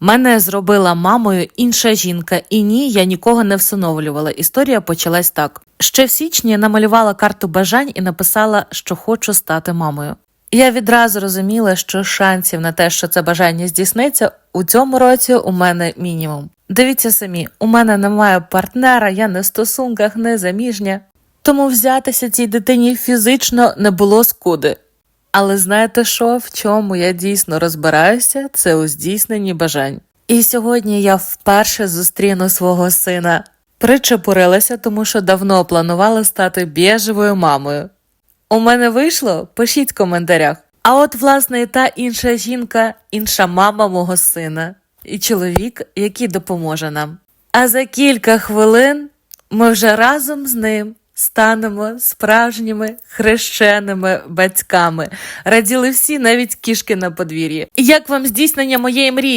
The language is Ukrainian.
Мене зробила мамою інша жінка, і ні, я нікого не всиновлювала. Історія почалась так. Ще в січні я намалювала карту бажань і написала, що хочу стати мамою. Я відразу розуміла, що шансів на те, що це бажання здійсниться, у цьому році у мене мінімум. Дивіться самі, у мене немає партнера, я не в стосунках, не заміжня. Тому взятися цій дитині фізично не було скуди. Але знаєте що, в чому я дійсно розбираюся, це у здійсненні бажань. І сьогодні я вперше зустріну свого сина. Причепурилася, тому що давно планувала стати біжевою мамою. У мене вийшло? Пишіть в коментарях. А от, власне, і та інша жінка, інша мама мого сина, і чоловік, який допоможе нам. А за кілька хвилин ми вже разом з ним станемо справжніми хрещеними батьками. Раділи всі, навіть кішки на подвір'ї. Як вам здійснення моєї мрії?